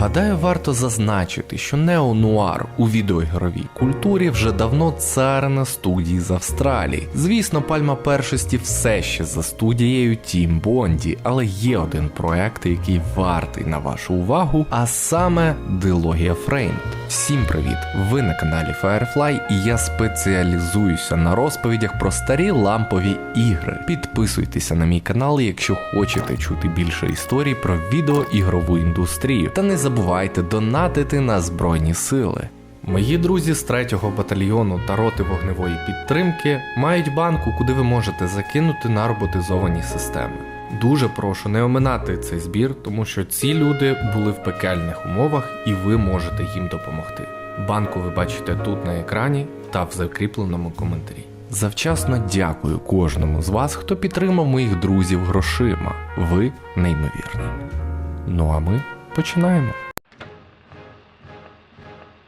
Гадаю, варто зазначити, що неонуар у відеоігровій культурі вже давно цар на студії з Австралії. Звісно, пальма першості все ще за студією Тім Бонді, але є один проект, який вартий на вашу увагу, а саме дилогія Framed. Всім привіт! Ви на каналі Firefly і я спеціалізуюся на розповідях про старі лампові ігри. Підписуйтеся на мій канал, якщо хочете чути більше історій про відеоігрову індустрію. Та не забувайте донатити на Збройні Сили. Мої друзі з 3-го батальйону та роти вогневої підтримки мають банку, куди ви можете закинути на роботизовані системи. Дуже прошу не оминати цей збір, тому що ці люди були в пекельних умовах і ви можете їм допомогти. Банку ви бачите тут на екрані та в закріпленому коментарі. Завчасно дякую кожному з вас, хто підтримав моїх друзів грошима. Ви неймовірні. Ну а ми починаємо.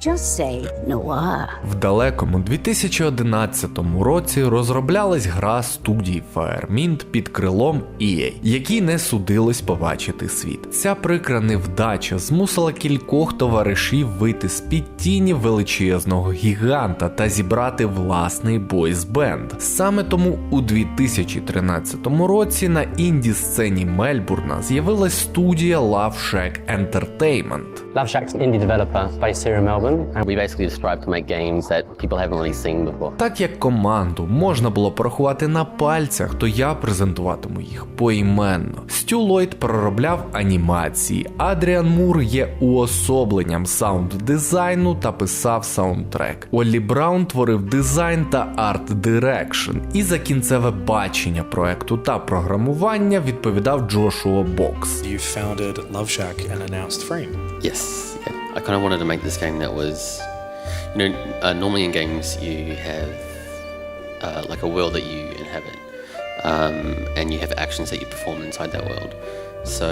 Just say noir. В далекому 2011 році розроблялась гра студії Firemint під крилом EA, якій не судилось побачити світ. Ця прикра невдача змусила кількох товаришів вийти з під тіні величезного гіганта та зібрати власний бойс-бенд. Саме тому у 2013 році на інді сцені Мельбурна з'явилась студія Love Shack Entertainment. Love Shack's an indie developer based here in Melbourne, we basically just strive to make games that people haven't really seen before. Так як команду можна було порахувати на пальцях, то я презентуватиму їх поіменно. Стю Ллойд проробляв анімації, Адріан Мур є уособленням саунд-дизайну та писав саундтрек. Оллі Браун творив дизайн та арт-дирекшн. І за кінцеве бачення проекту та програмування відповідав Джошуа Бокс. You founded Love Shack and announced Frame. Yes. I kind of wanted to make this game that was, you know, uh, normally in games you have uh, like a world that you inhabit, um, and you have actions that you perform inside that world. So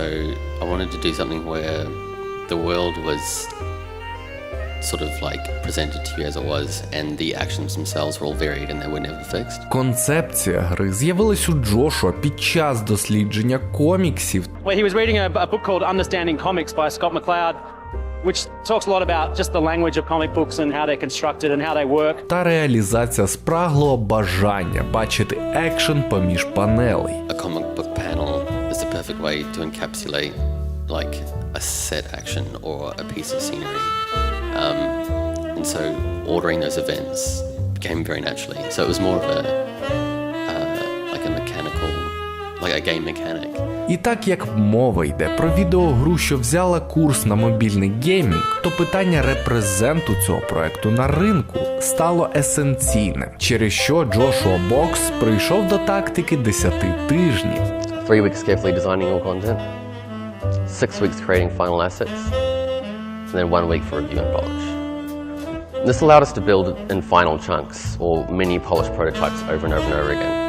I wanted to do something where the world was sort of like presented to you as it was, and the actions themselves were all varied and they were never fixed. Концепція гри з'явилась у Джошуа під час дослідження коміксів Well, he was reading a, a book called Understanding Comics by Scott McCloud, which talks a lot about just the language of comic books and how they're constructed and how they work. та реалізація спраглого бажання бачити екшен поміж панелей. a comic book panel is the perfect way to encapsulate like a set action or a piece of scenery. Um, and so ordering those events came very naturally. So it was more of a uh, like a mechanical, like a game mechanic. І так як мова йде про відеогру, що взяла курс на мобільний геймінг, то питання репрезенту цього проекту на ринку стало есенційним, через що Джошуа Бокс прийшов до тактики 10 тижнів. Three weeks carefully designing all content, six weeks creating final assets, and then one week for review and polish. This allowed us to build in final chunks or mini polished prototypes over and over and over again.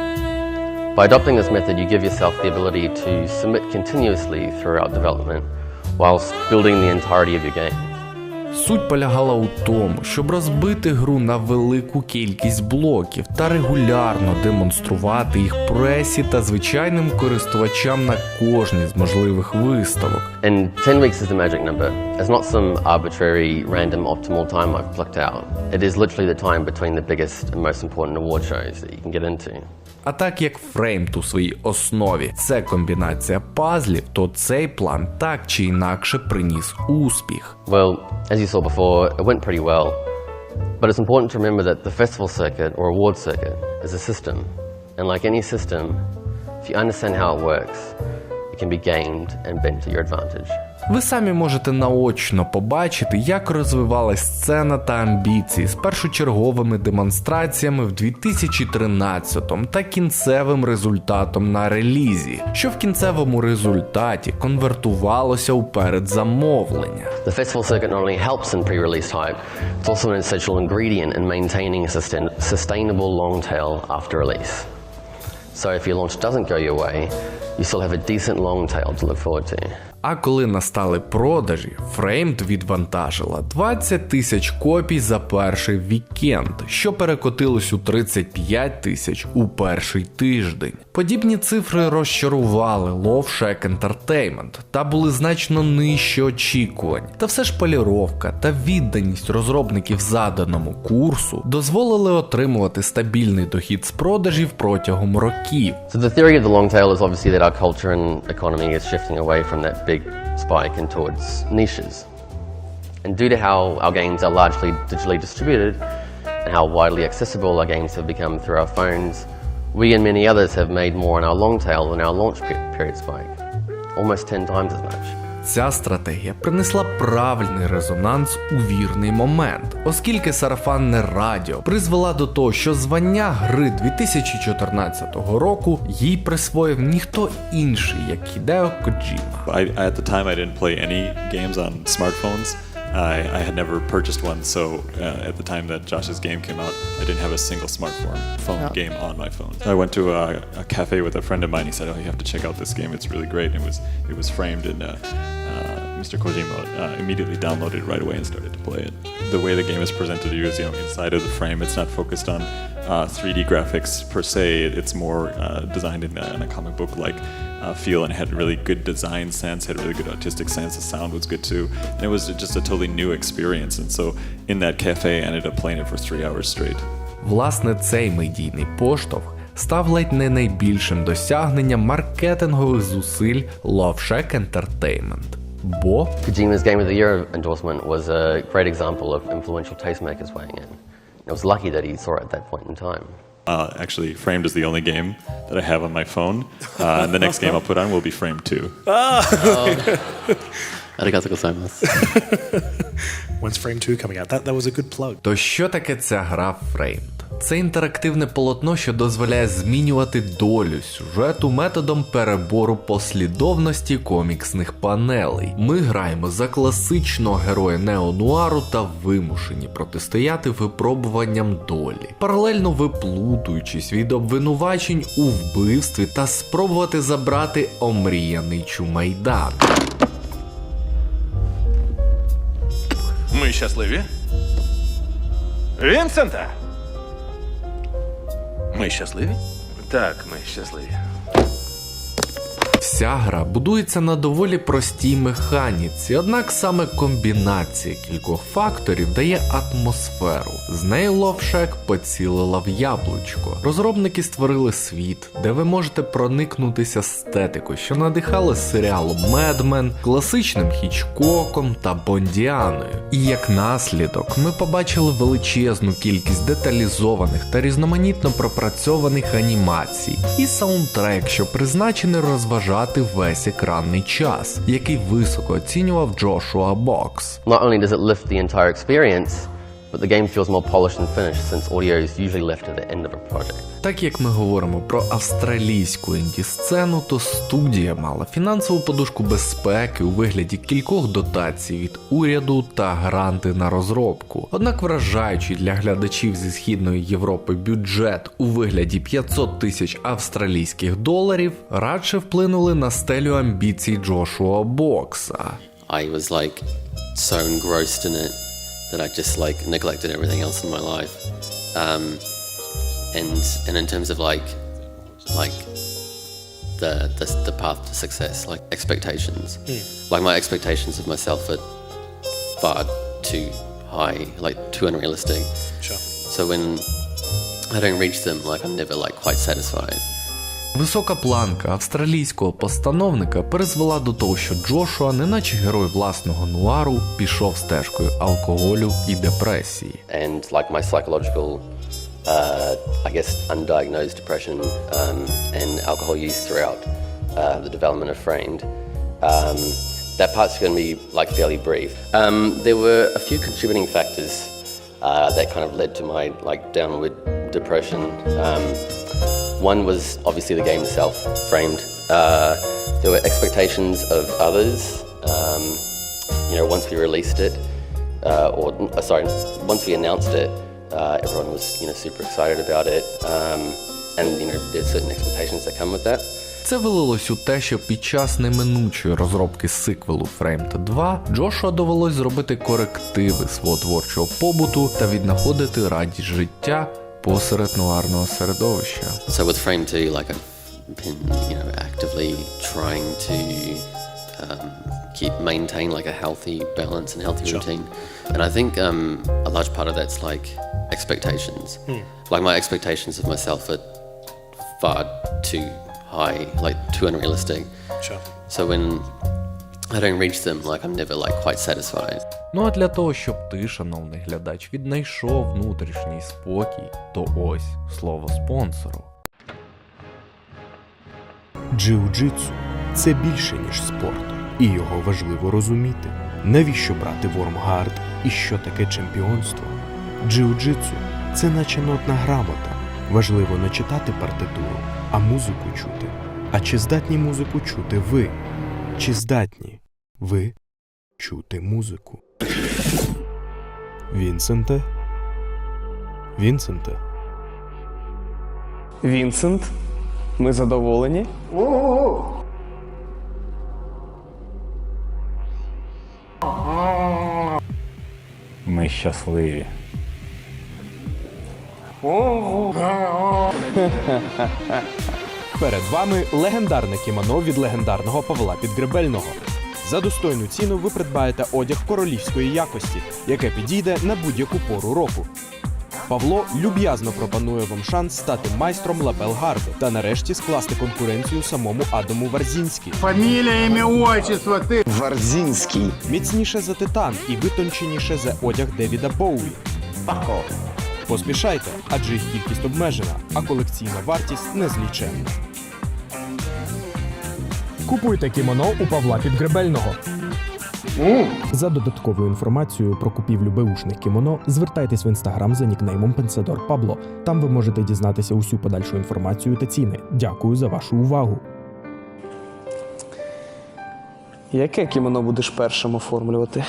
By adopting this method, you give yourself the ability to submit continuously throughout development whilst building the entirety of your game. Суть полягала у тому, щоб розбити гру на велику кількість блоків та регулярно демонструвати їх пресі та звичайним користувачам на кожній з можливих виставок. And 10 weeks is the magic number. It's not some arbitrary, random, optimal time I've plucked out. It is literally the time between the biggest and most important award shows that you can get into. А так як Фреймт у своїй основі це комбінація пазлів, то цей план так чи інакше приніс успіх. Well, as you saw before, it went pretty well. But it's important to remember that the festival circuit or award circuit is a system. And like any system, if you understand how it works, it can be gamed and bent to your advantage. Ви самі можете наочно побачити, як розвивалась сцена та амбіції з першочерговими демонстраціями в 2013 та кінцевим результатом на релізі, що в кінцевому результаті конвертувалося у передзамовлення. The festival circuit not only helps in pre-release hype, it's also an essential ingredient in maintaining a sustainable long tail after release. So if your launch doesn't go your way, you still have a decent long tail to look forward to. А коли настали продажі, Framed відвантажила 20 тисяч копій за перший вікенд, що перекотилось у 35 тисяч у перший тиждень. Подібні цифри розчарували Love Shack Entertainment та були значно нижче очікувань. Та все ж поліровка та відданість розробників заданому курсу дозволили отримувати стабільний дохід з продажів протягом років. So the theory of the long tail is obviously that our culture and economy is shifting away from that big spike and towards niches. And due to how our games are largely digitally distributed and how widely accessible our games have become through our phones, we and many others have made more on our long tail than our launch period spike. Almost 10 times as much. Ця стратегія принесла правильний резонанс у вірний момент, оскільки сарафанне радіо призвела до того, що звання гри 2014 року їй присвоїв ніхто інший, як Хідео Коджіма. I, at the time, I didn't play any games on smartphones. I, I had never purchased one, so uh, at the time that Josh's game came out, I didn't have a single smartphone phone game on my phone. I went to a, a cafe with a friend of mine. He said, "Oh, you have to check out this game. It's really great." It was it was framed, and uh, uh, Mr. Kojima uh, immediately downloaded it right away and started to play it. The way the game is presented to you is, you know, inside of the frame. It's not focused on uh, 3D graphics per se. It's more uh, designed in a, in a comic book like uh, feel and it had really good design sense, had really good artistic sense. The sound was good too, and it was just a totally new experience. And so in that cafe, I ended up playing it for three hours straight. Власне, цей медійний поштовх став ледь не найбільшим досягненням маркетингових зусиль Love Shack Entertainment. Бо Kojima's Game of the Year endorsement was a great example of influential tastemakers weighing in. It was lucky that he saw it at that point in time. Uh, actually, Framed is the only game that I have on my phone, uh, and the next game I'll put on will be Framed 2. Arigato gozaimasu. When's Frame 2 coming out? That, that was a good plug. То що таке ця гра Framed? Це інтерактивне полотно, що дозволяє змінювати долю сюжету методом перебору послідовності коміксних панелей. Ми граємо за класичного героя неонуару та вимушені протистояти випробуванням долі, паралельно виплутуючись від обвинувачень у вбивстві та спробувати забрати омріяний чумайдан. Ми щасливі? Вінсенте! Ми щасливі? Так, ми щасливі. Вся гра будується на доволі простій механіці, однак саме комбінація кількох факторів дає атмосферу. З Love Shack поцілила в яблучко. Розробники створили світ, де ви можете проникнутися естетикою, що надихала серіалом Mad Men, класичним Хічкоком та Бондіаною. І як наслідок, ми побачили величезну кількість деталізованих та різноманітно пропрацьованих анімацій, і саундтрек, що призначений розважати весь екранний час, який високо оцінював Джошуа Бокс. Not only does it lift the entire experience, but the game feels more polished and finished since audio is usually left at the end of a project. Так як ми говоримо про австралійську інді-сцену, то студія мала фінансову подушку безпеки у вигляді кількох дотацій від уряду та гранти на розробку. Однак вражаючий для глядачів зі східної Європи бюджет у вигляді 500 тисяч австралійських доларів радше вплинули на стелю амбіцій Джошуа Бокса. I was like so engrossed in it that I just like neglected everything else in my life. Um, and and in terms of like like the the, the path to success, like expectations, like my expectations of myself are far too high, like too unrealistic. Sure. So when I don't reach them, like I'm never like quite satisfied. Висока планка австралійського постановника призвела до того, що Джошуа, неначе герой власного нуару, пішов стежкою алкоголю і депресії. and like my psychological, uh, I guess, undiagnosed depression um, and alcohol use throughout uh, the development of Framed. Um, that part's going to be like fairly brief. Um, there were a few contributing factors uh, that kind of led to my like downward depression. Um, one was obviously the game itself, Framed. Uh, there were expectations of others. Um, you know, once we released it, uh, or uh, sorry, once we announced it, uh, everyone was you know super excited about it, um, and you know there's certain expectations that come with that. Це вилилось у те, що під час неминучої розробки сиквелу Framed 2 Джошуа довелось зробити корективи свого творчого побуту та віднаходити радість життя посеред нуарного середовища. So with Frame 2, like I've been, you know, actively trying to um, keep maintain like a healthy balance and healthy routine. And I think um, a large part of that's like expectations. Like my expectations of myself are far too high, like too unrealistic. Sure. So when I don't reach them, like I'm never like quite satisfied. Ну а для того, щоб ти, шановний глядач, віднайшов внутрішній спокій, то ось слово спонсору. Джиу-джитсу це більше, ніж спорт, і його важливо розуміти. Навіщо брати вормгард і що таке чемпіонство? Джиу-джитсу це наче нотна грамота. Важливо не читати партитуру, а музику чути. А чи здатні музику чути ви? Чи здатні ви чути музику? Вінсенте? Вінсенте? Вінсент, ми задоволені. Ми щасливі. Перед вами легендарне кімоно від легендарного Павла Підгребельного. За достойну ціну ви придбаєте одяг королівської якості, яке підійде на будь-яку пору року. Павло люб'язно пропонує вам шанс стати майстром лапелгарду та нарешті скласти конкуренцію самому Адаму Варзінській. Фамилия, имя, отчество, ты. Варзінський. Міцніше за титан і витонченіше за одяг Девіда Боуї. Поспішайте, адже їх кількість обмежена, а колекційна вартість незліченна. Купуйте кімоно у Павла Підгребельного. За додатковою інформацією про купівлю беушних кімоно звертайтесь в інстаграм за нікнеймом Пенсадор Пабло. Там ви можете дізнатися усю подальшу інформацію та ціни. Дякую за вашу увагу. Яке кімоно будеш першим оформлювати?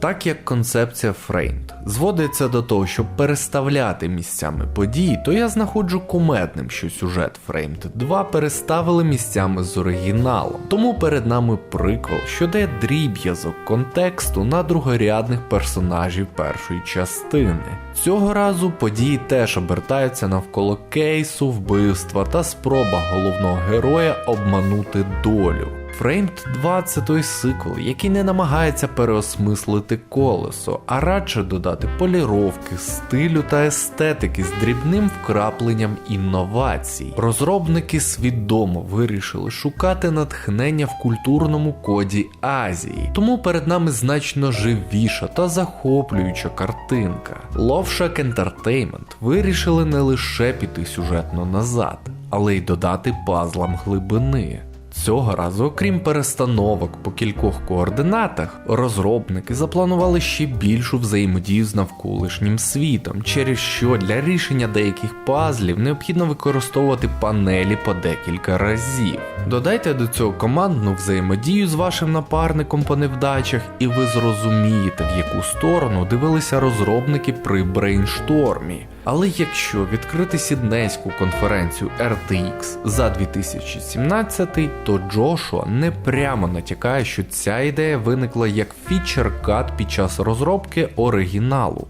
Так як концепція Framed зводиться до того, щоб переставляти місцями події, то я знаходжу кумедним, що сюжет Framed 2 переставили місцями з оригіналом. Тому перед нами приквел, що дає дріб'язок контексту на другорядних персонажів першої частини. Цього разу події теж обертаються навколо кейсу, вбивства та спроба головного героя обманути долю. Framed 2 це той сиквел, який не намагається переосмислити колесо, а радше додати поліровки, стилю та естетики з дрібним вкрапленням інновацій. Розробники свідомо вирішили шукати натхнення в культурному коді Азії, тому перед нами значно живіша та захоплююча картинка. Loveshack Entertainment вирішили не лише піти сюжетно назад, але й додати пазлам глибини. Цього разу, окрім перестановок по кількох координатах, розробники запланували ще більшу взаємодію з навколишнім світом, через що для рішення деяких пазлів необхідно використовувати панелі по декілька разів. Додайте до цього командну взаємодію з вашим напарником по невдачах, і ви зрозумієте, в яку сторону дивилися розробники при брейнштормі. Але якщо відкрити сіднейську конференцію RTX за 2017, то Джошуа не прямо натякає, що ця ідея виникла як фічер-кат під час розробки оригіналу.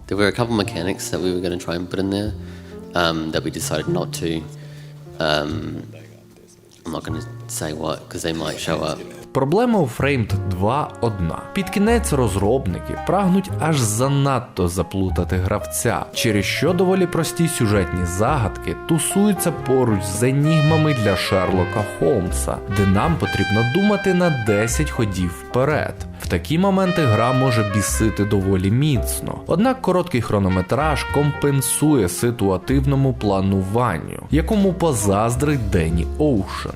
Um. Um, going to say what because they might show up. Проблема у Framed 2 одна. Під кінець розробники прагнуть аж занадто заплутати гравця, через що доволі прості сюжетні загадки тусуються поруч з енігмами для Шерлока Холмса, де нам потрібно думати на 10 ходів вперед. В такі моменти гра може бісити доволі міцно. Однак короткий хронометраж компенсує ситуативному плануванню, якому позаздрить Дені Оушен.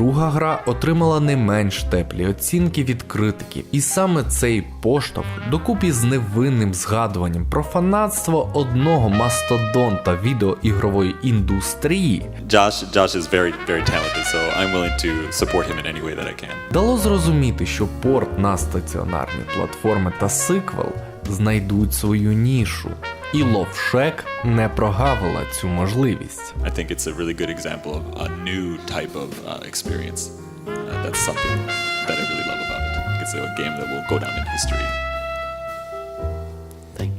Друга гра отримала не менш теплі оцінки від критиків, і саме цей поштовх, докупі з невинним згадуванням про фанатство одного мастодонта відеоігрової індустрії, Josh, Josh is very, very talented, so I'm willing to support him in any way that I can. дало зрозуміти, що порт на стаціонарні платформи та сиквел знайдуть свою нішу. І Ловшек не прогавила цю можливість. I think it's a really good example of a new type of uh, experience. Uh, that's something that I really love about it. It's a game that will go down in history. Thank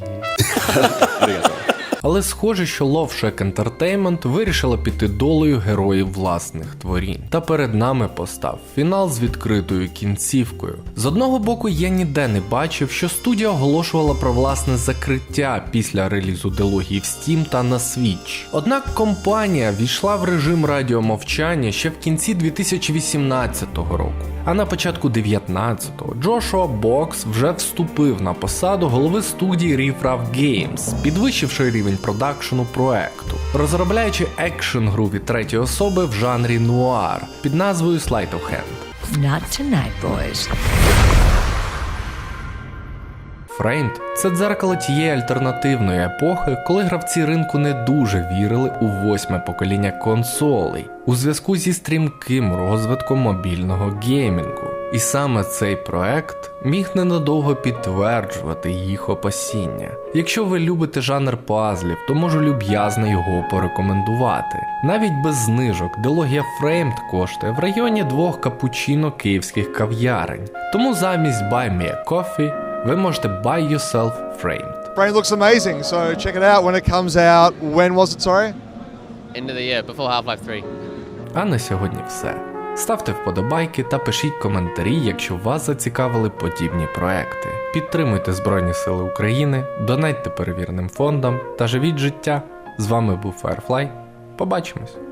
you. Але схоже, що Love Shack Entertainment вирішила піти долею героїв власних творінь. Та перед нами постав фінал з відкритою кінцівкою. З одного боку, я ніде не бачив, що студія оголошувала про власне закриття після релізу дилогії в Steam та на Switch. Однак компанія війшла в режим радіомовчання ще в кінці 2018 року. А на початку 19-го Джошуа Бокс вже вступив на посаду голови студії Riff Raff Games, підвищивши рівень продакшену проекту, розробляючи екшен гру від третьої особи в жанрі нуар під назвою Sleight of Hand. Not tonight, boys. Framed – це дзеркало тієї альтернативної епохи, коли гравці ринку не дуже вірили у восьме покоління консолей у зв'язку зі стрімким розвитком мобільного геймінгу. І саме цей проект міг ненадовго підтверджувати їх опасіння. Якщо ви любите жанр пазлів, то можу люб'язно його порекомендувати. Навіть без знижок дилогія Framed коштує в районі двох капучино київських кав'ярень. Тому замість Buy Me a Coffee ви можете Buy Yourself Framed. Brain looks amazing, so check it out when it comes out. When was it, sorry? End of the year, before Half-Life 3. А на сьогодні все. Ставте вподобайки та пишіть коментарі, якщо вас зацікавили подібні проекти. Підтримуйте Збройні Сили України, донайте перевірним фондам та живіть життя. З вами був Firefly. Побачимось!